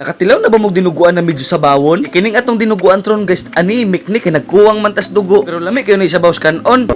Nakatilaw na ba mong dinuguan na medyo sabawon? Kining atong dinuguan tron guys, ani miknik nagkuwang mantas dugo. Pero lami kayo na isabaw sa kanon.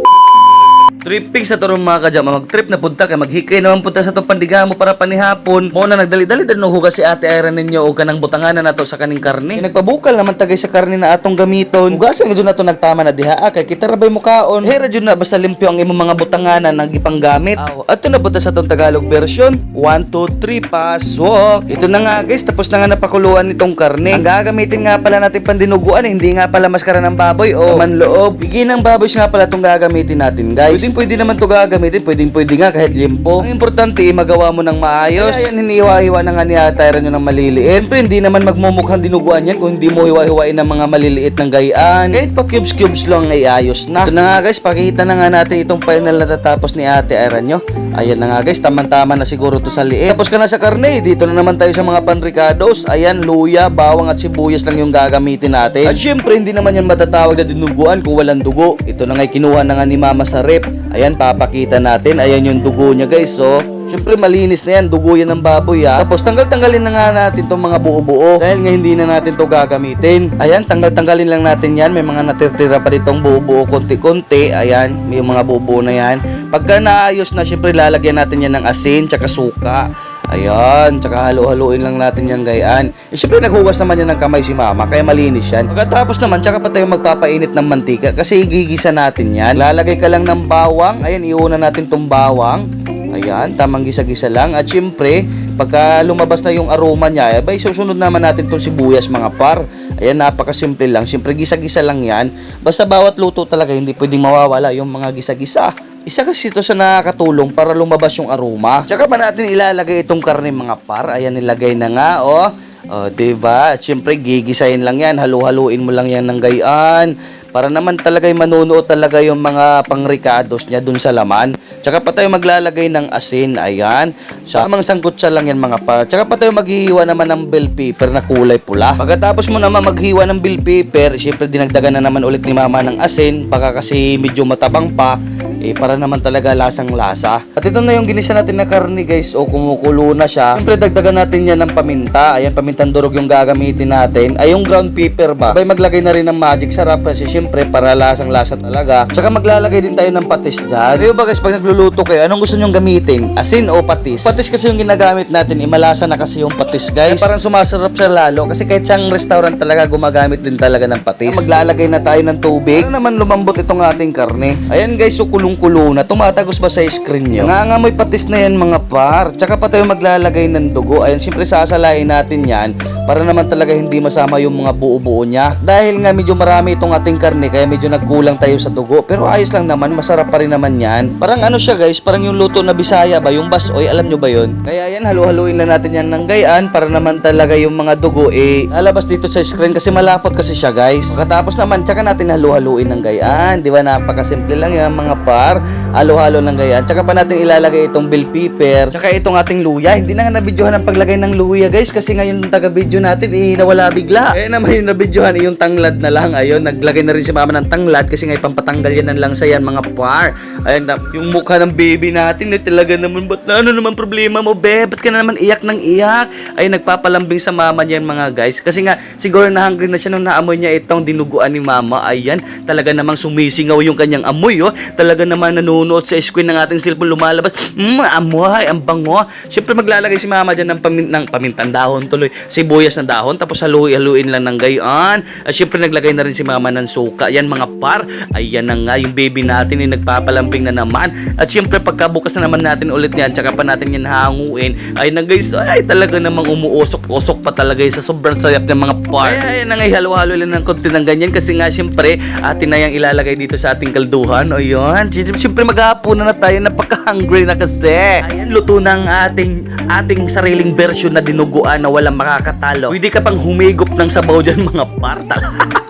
Tripping sa tarong mga kadyama, mag-trip na punta kay maghikay naman punta sa itong pandiga mo para panihapon. Mo na nagdali-dali din no hugas si ate Ira ninyo o kanang butanganan nato sa kaning karne. Kay nagpabukal naman tagay sa karne na atong gamiton. Hugasan nga dyan nato nagtama na diha ah, kay kita rabay mo kaon. Hera dyan na basta limpyo ang imong mga butanganan na gipanggamit. Aw, ato na punta sa itong Tagalog version. 1, 2, 3, pasok. Ito na nga guys, tapos na nga napakuluan nitong karne. Ang gagamitin nga pala natin pandinuguan, eh, hindi nga pala maskara ng baboy o man loob. Bigyan ng baboy nga pala itong gagamitin natin guys. Pwedeng pwede naman to gagamitin, pwedeng pwede nga kahit limpo. Ang importante, eh, magawa mo ng maayos. Kaya yan, hiniwa-hiwa na nga ni Atayra nyo ng maliliit. Siyempre, hindi naman magmumukhang dinuguan yan kung hindi mo hiwa-hiwain ng mga maliliit ng gayaan. Kahit pa cubes-cubes lang ay ayos na. Ito na nga guys, pakita na nga natin itong final na tatapos ni Ate Ira nyo. Ayan na nga guys, tamang-tama na siguro to sa liit. Tapos ka na sa karne, dito na naman tayo sa mga panricados. Ayan, luya, bawang at sibuyas lang yung gagamitin natin. At syempre, hindi naman yan matatawag na dinuguan kung walang dugo. Ito na nga kinuha na nga ni Mama sa rep. Ayan, papakita natin. Ayan yung dugo niya guys, so... Siyempre malinis na yan, dugo yan ng baboy ha. Tapos tanggal-tanggalin na nga natin tong mga buo-buo dahil nga hindi na natin to gagamitin. Ayan, tanggal-tanggalin lang natin yan. May mga natitira pa ditong buo-buo konti-konti. Ayan, may mga buo-buo na yan. Pagka naayos na, siyempre lalagyan natin yan ng asin tsaka suka. Ayan, tsaka halo-haluin lang natin yan gayaan. Eh, syempre naghugas naman yan ng kamay si mama, kaya malinis yan. Pagkatapos naman, tsaka pa tayo magpapainit ng mantika kasi igigisa natin yan. Lalagay ka lang ng bawang. Ayan, iuna natin tong bawang. Ayan, tamang gisa-gisa lang. At syempre, pagka lumabas na yung aroma niya, eh, bay, susunod naman natin tong sibuyas mga par. Ayan, napakasimple lang. Syempre, gisa-gisa lang yan. Basta bawat luto talaga, hindi pwedeng mawawala yung mga gisa-gisa. Isa kasi ito sa nakakatulong para lumabas yung aroma. Tsaka pa natin ilalagay itong karne mga par. Ayan, nilagay na nga, oh. Oh, 'di ba? At syempre gigisahin lang 'yan, halu-haluin mo lang 'yan ng gayaan para naman talaga manunuot talaga yung mga pangricados niya dun sa laman. Tsaka pa tayo maglalagay ng asin, ayan. Sa amang sangkot siya lang yan mga pa. Tsaka pa tayo maghihiwa naman ng bell pepper na kulay pula. Pagkatapos mo naman maghiwa ng bell pepper, syempre dinagdagan na naman ulit ni mama ng asin, baka kasi medyo matabang pa eh para naman talaga lasang lasa. At ito na yung ginisa natin na karne guys, o kumukulo na siya. Siyempre dagdagan natin yan ng paminta. Ayan, pamintang durog yung gagamitin natin. Ay yung ground pepper ba? Abay maglagay na rin ng magic sarap kasi siyempre para lasang lasa talaga. Tsaka maglalagay din tayo ng patis dyan. Di ba guys, pag nagluluto kayo, anong gusto nyong gamitin? Asin o patis? Patis kasi yung ginagamit natin, imalasa na kasi yung patis guys. Kaya parang sumasarap siya lalo kasi kahit siyang restaurant talaga gumagamit din talaga ng patis. Maglalagay na tayo ng tubig. Para naman lumambot itong ating karne. Ayan guys, so kulong-kulo na. Tumatagos ba sa screen nyo? Nangangamoy patis na yan mga par. Tsaka pa tayo maglalagay ng dugo. Ayan, siyempre sasalain natin yan para naman talaga hindi masama yung mga buo-buo niya. Dahil nga medyo marami itong ating karne kaya medyo nagkulang tayo sa dugo. Pero ayos lang naman, masarap pa rin naman yan. Parang ano siya guys, parang yung luto na bisaya ba, yung basoy, alam nyo ba yun? Kaya yan, halu-haluin lang natin yan ng gayaan para naman talaga yung mga dugo eh lalabas dito sa screen kasi malapot kasi siya guys. Pagkatapos naman, tsaka natin halu-haluin ng gayaan. Di ba napakasimple lang yan mga par. Halo-halo ng gayaan. Tsaka pa natin ilalagay itong bell pepper. Tsaka itong ating luya. Hindi na nga nabidyohan ang paglagay ng luya guys kasi ngayon taga-video natin eh nawala bigla. Eh naman yung nabidyohan eh, yung tanglad na lang. Ayun, naglagay na rin si mama ng tanglad kasi nga pampatanggal yan ng lang sa yan mga par. Ayun, yung mukha ng baby natin eh talaga naman, ba't na ano naman problema mo be? Ba't ka na naman iyak ng iyak? Ay, nagpapalambing sa mama niyan mga guys. Kasi nga, siguro na hungry na siya nung naamoy niya itong dinuguan ni mama. Ayan, talaga namang sumisingaw yung kanyang amoy, oh. Talaga naman nanunuot sa screen ng ating cellphone lumalabas. Mmm, amoy, ang bango. Siyempre maglalagay si mama dyan ng, pamin ng pamintang dahon tuloy. Sibuyas na dahon, tapos haluin-haluin lang ng gayon. At siyempre naglagay na rin si mama ng suka. Yan mga par. Ayan na nga, yung baby natin ay nagpapalambing na naman. At siyempre pagkabukas na naman natin ulit yan, tsaka pa natin yan hanguin. Ay na guys, ay talaga namang umuusok-usok pa talaga yun sa sobrang sayap ng mga par. Ay, ay na nga, halo-halo lang ng konti ng ganyan kasi nga siyempre atin na yung ilalagay dito sa ating kalduhan. Ayan, siyempre maghahaponan na tayo, napaka-hungry na kasi. Ayan, luto ng ating ating sariling version na dinuguan na walang makakatalo. Pwede ka pang humigop ng sabaw dyan mga par.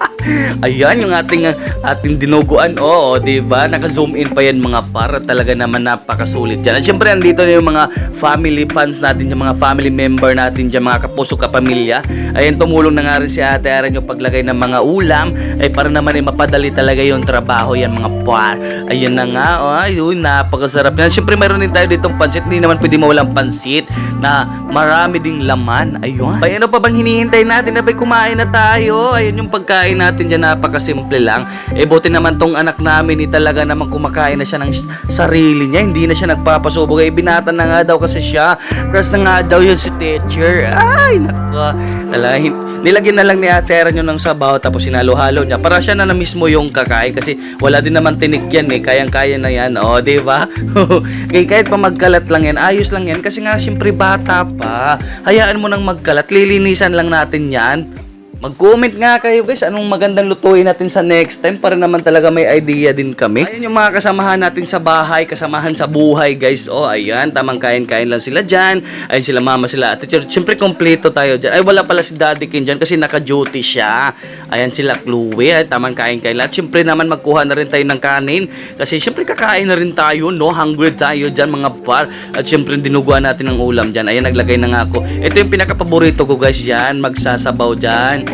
Ayan yung ating ating dinuguan. Oo, 'di ba? Naka-zoom in pa yan mga para talaga naman napakasulit diyan. At syempre andito na yung mga family fans natin, yung mga family member natin diyan, mga kapuso kapamilya. Ayan tumulong na nga rin si Ate Aaron yung paglagay ng mga ulam ay para naman ay mapadali talaga yung trabaho yan mga par. Ayan na nga, oh, ayun, napakasarap yan. Syempre meron din tayo ditong pansit, hindi naman pwede mawalang pansit na marami ding laman. Ayun. Ay, ano pa bang hinihintay natin? Abay, kumain na tayo. Ayun yung pagkain natin dyan, napakasimple lang. Eh, buti naman tong anak namin, eh, talaga naman kumakain na siya ng sarili niya. Hindi na siya nagpapasubog. Eh, binata na nga daw kasi siya. Crush na nga daw yun si teacher. Ay, naka. Talaga, hin- nilagyan na lang ni Ate Aaron yun ng sabaw tapos sinalo-halo niya. Para siya na, na mismo yung kakain kasi wala din naman tinik yan eh. Kayang-kaya na yan. O, di ba? Kaya kahit pa magkalat lang yan, ayos lang yan. Kasi nga, siyempre bata pa. Hayaan mo nang magkalat. Lilinisan lang natin yan. Mag-comment nga kayo guys, anong magandang lutuin natin sa next time para naman talaga may idea din kami. Ayun yung mga kasamahan natin sa bahay, kasamahan sa buhay guys. Oh, ayan, tamang kain-kain lang sila dyan. Ayun sila mama, sila ate. Siyempre, kompleto tayo dyan. Ay, wala pala si Daddy Kin dyan kasi naka-duty siya. Ayan sila Chloe, ay, tamang kain-kain lang. Siyempre naman, magkuha na rin tayo ng kanin. Kasi siyempre, kakain na rin tayo, no? Hungry tayo dyan, mga par. At siyempre, dinuguan natin ng ulam dyan. Ayan, naglagay na nga ako. Ito yung pinaka-paborito ko guys dyan. Magsasabaw dyan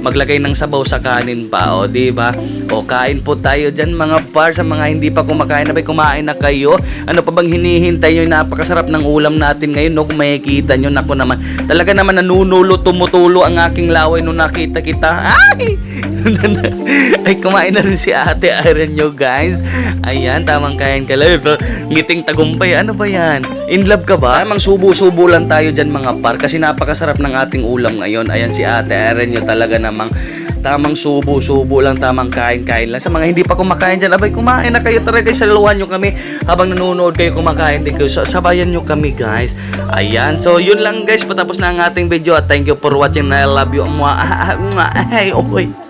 maglagay ng sabaw sa kanin pa, o, di ba? O, kain po tayo dyan, mga par, sa mga hindi pa kumakain na, bay, kumain na kayo. Ano pa bang hinihintay nyo? Napakasarap ng ulam natin ngayon, no? Kung makikita nyo, nako naman. Talaga naman nanunulo, tumutulo ang aking laway nung nakita kita. Ay! Ay, kumain na rin si ate Aaron nyo, guys. Ayan, tamang kain ka lang. Ngiting tagumpay, ano ba yan? In love ka ba? Tamang subo-subo lang tayo dyan mga par kasi napakasarap ng ating ulam ngayon. Ayan si ate Aaron nyo talaga namang tamang subo-subo lang, tamang kain-kain lang. Sa mga hindi pa kumakain dyan, abay, kumain na kayo talaga. Saluhan nyo kami habang nanonood kayo, kumakain din kayo. So, sabayan nyo kami, guys. Ayan. So, yun lang, guys. Patapos na ang ating video. At thank you for watching. I love you. Mwah. Mwah. Ay, oy.